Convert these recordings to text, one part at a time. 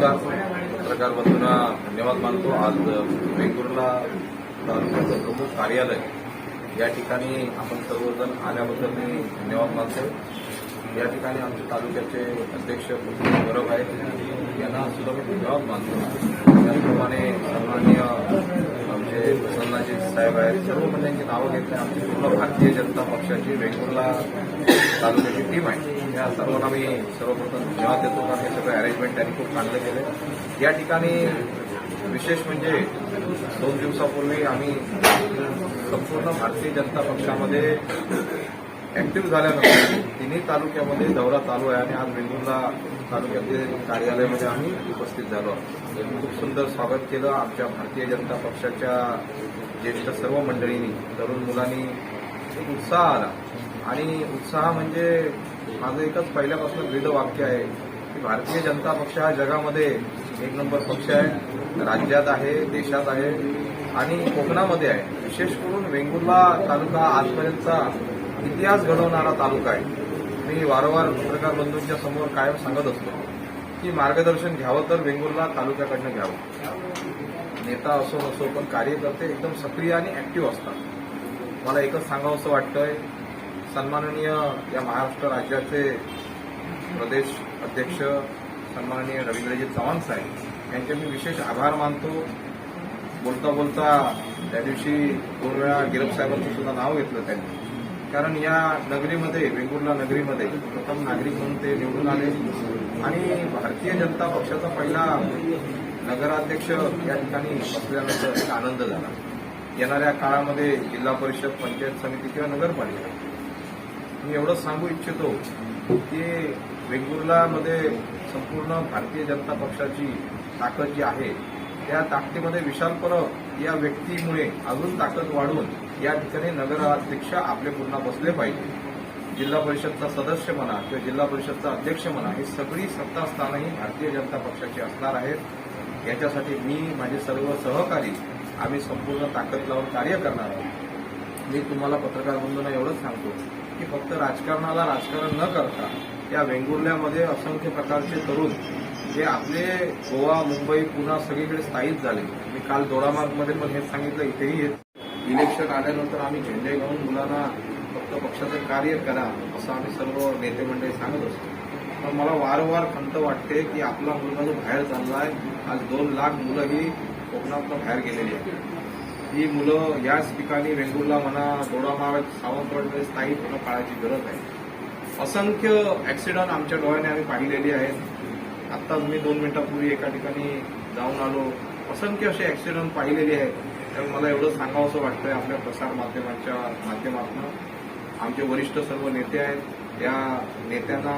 नमस्कार. पत्रकार बंधूंना धन्यवाद मानतो. आज वेंगुर्ला तालुक्याचं प्रमुख कार्यालय या ठिकाणी आपण सर्वजण आल्याबद्दल मी धन्यवाद मानतो. या ठिकाणी आमचे तालुक्याचे अध्यक्ष गौरव आहेत. यांना सुद्धा मी धन्यवाद मानतो. त्याचप्रमाणे सन्माननीय साहेब आहेत. सर्व मंत्र्यांची नावं घेतली. आमची पूर्ण भारतीय जनता पक्षाची वेंगुर्ला तालुक्याची टीम आहे. या सर्वांना मी सर्वप्रथम धन्यवाद देतो. कारण हे सगळं अरेंजमेंट त्यांनी खूप चांगलं केलं या ठिकाणी विशेष म्हणजे दोन दिवसापूर्वी आम्ही संपूर्ण भारतीय जनता पक्षामध्ये ऍक्टिव्ह झाल्यानंतर तिन्ही तालुक्यामध्ये दौरा चालू आहे आणि आज वेंगुर्ला तालुक्यातील कार्यालयामध्ये आम्ही उपस्थित झालो आहोत. खूप सुंदर स्वागत केलं. आमच्या भारतीय जनता पक्षाच्या ज्येष्ठ सर्व मंडळींनी तरुण मुलांनी एक उत्साह आला. आणि उत्साह म्हणजे माझं एकच पहिल्यापासून वेद वाक्य आहे की भारतीय जनता पक्ष हा जगामध्ये एक नंबर पक्ष आहे. राज्यात आहे देशात आहे आणि कोकणामध्ये आहे. विशेष करून वेंगुर्ला तालुका आजपर्यंतचा इतिहास घडवणारा तालुका आहे. मी वारंवार पत्रकार बंधूंच्या समोर कायम सांगत असतो की मार्गदर्शन घ्यावं तर वेंगुर्ला तालुक्याकडनं घ्यावं. नेता असो नसो पण कार्यकर्ते एकदम सक्रिय आणि ऍक्टिव्ह असतात. मला एकच सांगावं असं वाटतंय सन्माननीय या महाराष्ट्र राज्याचे प्रदेश अध्यक्ष सन्माननीय रवींद्रजी चव्हाण साहेब यांचे मी विशेष आभार मानतो. बोलता बोलता त्या दिवशी दोन वेळा गिरप साहेबांचं सुद्धा नाव घेतलं त्यांनी. कारण या नगरीमध्ये वेंगुर्ला नगरीमध्ये प्रथम नागरिक म्हणून ते निवडून आले. आणि भारतीय जनता पक्षाचा पहिला नगराध्यक्ष या ठिकाणी असल्यानंतर एक आनंद झाला. येणाऱ्या काळामध्ये जिल्हा परिषद पंचायत समिती किंवा नगरपालिका. मी एवढंच सांगू इच्छितो की वेंगुर्लामध्ये संपूर्ण भारतीय जनता पक्षाची ताकद जी आहे त्या ताकदीमध्ये विशाल परब या व्यक्तीमुळे अजून ताकद वाढून या ठिकाणी नगराध्यक्ष आपले पुन्हा बसले पाहिजे. जिल्हा परिषदचा सदस्य म्हणा किंवा जिल्हा परिषदचा अध्यक्ष म्हणा ही सगळी सत्तास्थानही भारतीय जनता पक्षाची असणार आहेत. याच्यासाठी मी माझे सर्व सहकारी आम्ही संपूर्ण ताकद लावून कार्य करणार आहोत. मी तुम्हाला पत्रकार बंधूंना एवढंच सांगतो की फक्त राजकारणाला राजकारण न करता या वेंगुर्ल्यामध्ये असंख्य प्रकारचे तरुण जे आपले गोवा मुंबई पुन्हा सगळीकडे स्थायिक झाले. मी काल दोडामार्गमध्ये पण हेच सांगितलं इथेही इलेक्शन आल्यानंतर आम्ही झेंडे घेऊन मुलांना फक्त पक्षाचं कार्य करा असं आम्ही सर्व नेते मंडळी सांगत असतो. पण मला वारंवार खंत वाटते की आपला मुलगा जो बाहेर चाललाय आज दोन लाख मुलं ही कोकणातनं बाहेर गेलेली आहेत. ही मुलं याच ठिकाणी वेंगुर्ला म्हणा दोडामार्ग सावंतवाडमध्ये स्थायिक होणं काळाची गरज आहे. असंख्य ऍक्सिडेंट आमच्या डोळ्याने आम्ही पाहिलेली आहेत. आत्ता मी दोन मिनिटापूर्वी एका ठिकाणी जाऊन आलो. असंख्य असे ऍक्सिडेंट पाहिलेले आहेत. त्यामुळे मला एवढं सांगावं असं वाटतंय आपल्या प्रसार माध्यमांच्या माध्यमातून. आमचे वरिष्ठ सर्व नेते आहेत. या नेत्यांना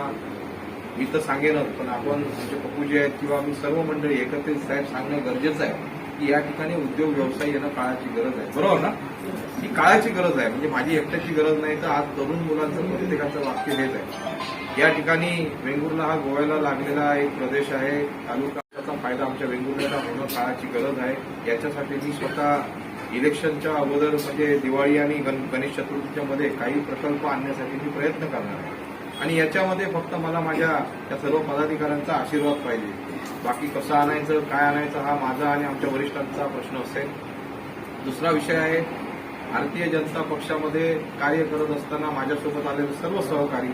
मी तर सांगेनच पण आपण आमचे पप्पूजी आहेत किंवा आम्ही सर्व मंडळी एकत्रित साहेब सांगणं गरजेचं आहे. की या ठिकाणी उद्योग व्यवसाय येणं काळाची गरज आहे. बरोबर ना? ही काळाची गरज आहे. म्हणजे माझी एकट्याची गरज नाही तर आज तरुण मुलांचं प्रत्येकाचं वाक्य हेच आहे. या ठिकाणी वेंगुर्ला हा गोव्याला लागलेला एक प्रदेश आहे. तालुक्याचा फायदा आमच्या वेंगुर्ल्याला होणं काळाची गरज आहे. याच्यासाठी मी स्वतः इलेक्शनच्या अगोदर म्हणजे दिवाळी आणि गण- गणेश चतुर्थीच्या मध्ये काही प्रकल्प आणण्यासाठी मी प्रयत्न करणार आहे. आणि याच्यामध्ये फक्त मला माझ्या या सर्व पदाधिकाऱ्यांचा आशीर्वाद पाहिजे. बाकी कसं आणायचं काय आणायचं हा माझा आणि आमच्या वरिष्ठांचा प्रश्न असेल. दुसरा विषय आहे भारतीय जनता पक्षामध्ये कार्य करत असताना माझ्यासोबत आलेले सर्व सहकारी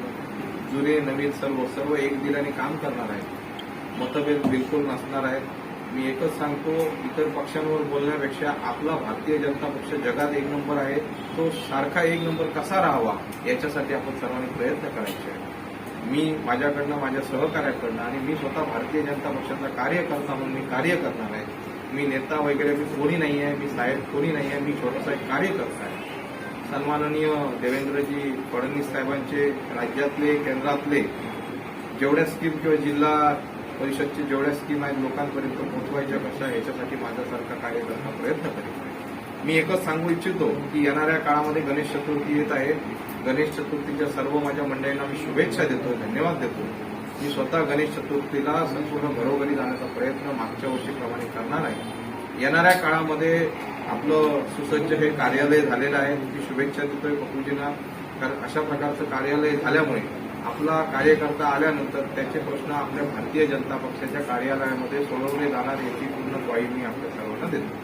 जुने नवीन सर्व सर्व एक दिलाने काम करणार आहेत. मतभेद बिलकुल नसणार आहेत. मी एकच सांगतो इतर पक्षांवर बोलण्यापेक्षा आपला भारतीय जनता पक्ष जगात एक नंबर आहे. तो सारखा एक नंबर कसा राहावा याच्यासाठी आपण सर्वांनी प्रयत्न करायचे आहे मी माझ्याकडनं माझ्या सहकार्याकडनं आणि मी स्वतः भारतीय जनता पक्षाचा कार्यकर्ता म्हणून मी कार्य करणार आहे. मी नेता वगैरे मी कोणी नाही आहे मी साहेब कोणी नाही आहे मी छोटासा एक कार्यकर्ता आहे. सन्माननीय देवेंद्रजी फडणवीस साहेबांचे राज्यातले केंद्रातले जेवढ्या स्कीम किंवा जिल्हा परिषदचे जेवढ्या स्कीम आहेत लोकांपर्यंत पोहोचवायच्या कशा याच्यासाठी माझ्यासारखा कार्यकर्ता प्रयत्न करेल मी एकच सांगू इच्छितो की येणाऱ्या काळामध्ये गणेश चतुर्थी येत आहे. गणेश चतुर्थीच्या सर्व माझ्या मंडळींना मी शुभेच्छा देतो धन्यवाद देतो मी स्वतः गणेश चतुर्थीला संपूर्ण घरोघरी जाण्याचा प्रयत्न मागच्या वर्षीप्रमाणे करणार आहे. येणाऱ्या काळामध्ये आपलं सुसज्ज हे कार्यालय झालेलं आहे. मी शुभेच्छा देतोय पप्पूजींना. कारण अशा प्रकारचं कार्यालय झाल्यामुळे आपला कार्यकर्ता आल्यानंतर त्याचे प्रश्न आपल्या भारतीय जनता पक्षाच्या कार्यालयामध्ये सोडवले जाणार याची पूर्ण ग्वाही मी आपल्या सर्वांना देतो.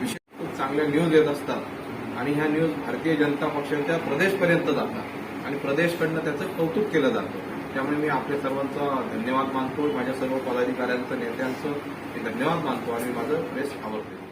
विशेष खूप चांगल्या न्यूज येत असतात आणि ह्या न्यूज भारतीय जनता पक्षाच्या प्रदेशपर्यंत जातात आणि प्रदेशकडनं त्याचं कौतुक केलं जातं. त्यामुळे मी आपल्या सर्वांचा धन्यवाद मानतो. माझ्या सर्व पदाधिकाऱ्यांचं नेत्यांचं मी धन्यवाद मानतो आणि माझं बेस्ट आवडतो.